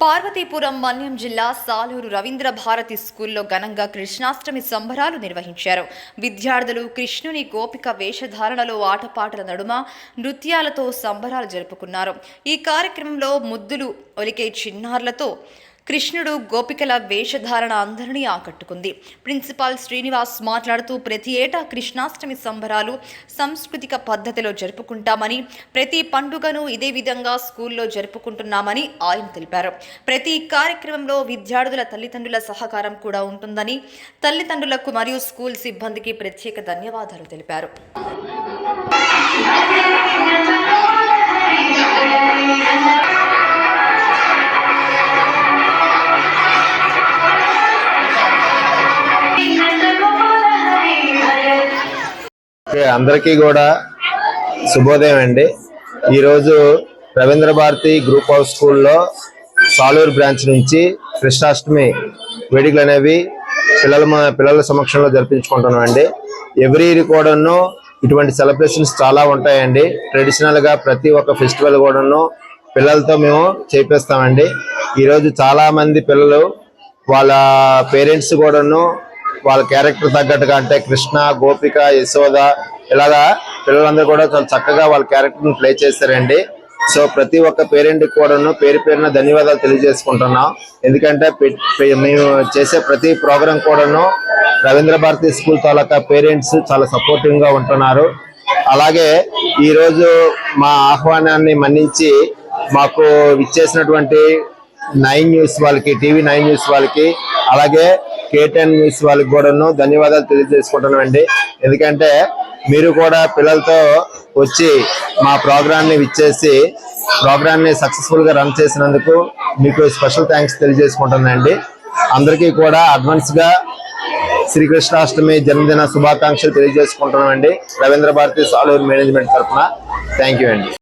పార్వతీపురం మన్యం జిల్లా సాలూరు రవీంద్ర భారతి స్కూల్లో ఘనంగా కృష్ణాష్టమి సంబరాలు నిర్వహించారు. విద్యార్థులు కృష్ణుని గోపిక వేషధారణలో ఆటపాటల నడుమ నృత్యాలతో సంబరాలు జరుపుకున్నారు. ఈ కార్యక్రమంలో ముద్దులు ఒలికే చిన్నారులతో కృష్ణుడు గోపికల వేషధారణ అందరినీ ఆకట్టుకుంది. ప్రిన్సిపాల్ శ్రీనివాస్ మాట్లాడుతూ ప్రతి ఏటా కృష్ణాష్టమి సంబరాలు సాంస్కృతిక పద్ధతిలో జరుపుకుంటామని ప్రతి పండుగను ఇదే విధంగా స్కూల్లో జరుపుకుంటున్నామని ఆయన తెలిపారు. ప్రతి కార్యక్రమంలో విద్యార్థుల తల్లిదండ్రుల సహకారం కూడా ఉంటుందని తల్లిదండ్రులకు మరియు స్కూల్ సిబ్బందికి ప్రత్యేక ధన్యవాదాలు తెలిపారు. ఓకే, అందరికీ కూడా శుభోదయం అండి. ఈరోజు రవీంద్ర భారతి గ్రూప్ హౌస్ స్కూల్లో సాలూరు బ్రాంచ్ నుంచి కృష్ణాష్టమి వేడుకలు అనేవి పిల్లల పిల్లల సమక్షంలో జరిపించుకుంటున్నాం అండి. ఎవ్రీ ఇయర్ కూడాను ఇటువంటి సెలబ్రేషన్స్ చాలా ఉంటాయండి. ట్రెడిషనల్గా ప్రతి ఒక్క ఫెస్టివల్ కూడాను పిల్లలతో మేము చేపిస్తామండి. ఈరోజు చాలా మంది పిల్లలు వాళ్ళ పేరెంట్స్ కూడాను వాళ్ళ క్యారెక్టర్ తగ్గట్టుగా అంటే కృష్ణ గోపిక యశోద ఇలాగా పిల్లలందరూ కూడా చాలా చక్కగా వాళ్ళ క్యారెక్టర్ని ప్లే చేశారండి. సో ప్రతి ఒక్క పేరెంట్ కూడాను పేరు పేరున ధన్యవాదాలు తెలియజేసుకుంటున్నాం. ఎందుకంటే మేము చేసే ప్రతి ప్రోగ్రాం కూడాను రవీంద్ర భారతి స్కూల్ తాలూకా పేరెంట్స్ చాలా సపోర్టివ్గా ఉంటున్నారు. అలాగే ఈరోజు మా ఆహ్వానాన్ని మన్నించి మాకు ఇచ్చేసినటువంటి నైన్ న్యూస్ వాళ్ళకి టీవీ నైన్ న్యూస్ వాళ్ళకి అలాగే కేటీఎన్ న్యూస్ వాళ్ళకి కూడాను ధన్యవాదాలు తెలియజేసుకుంటున్నాం అండి. ఎందుకంటే మీరు కూడా పిల్లలతో వచ్చి మా ప్రోగ్రామ్ని విచ్చేసి ప్రోగ్రామ్ని సక్సెస్ఫుల్గా రన్ చేసినందుకు మీకు స్పెషల్ థ్యాంక్స్ తెలియజేసుకుంటున్నానండి అందరికీ కూడా అడ్వాన్స్గా శ్రీకృష్ణాష్టమి జన్మదిన శుభాకాంక్షలు తెలియజేసుకుంటున్నామండి రవీంద్ర భారతి సాలూరు మేనేజ్మెంట్ తరఫున. థ్యాంక్ యూ అండి.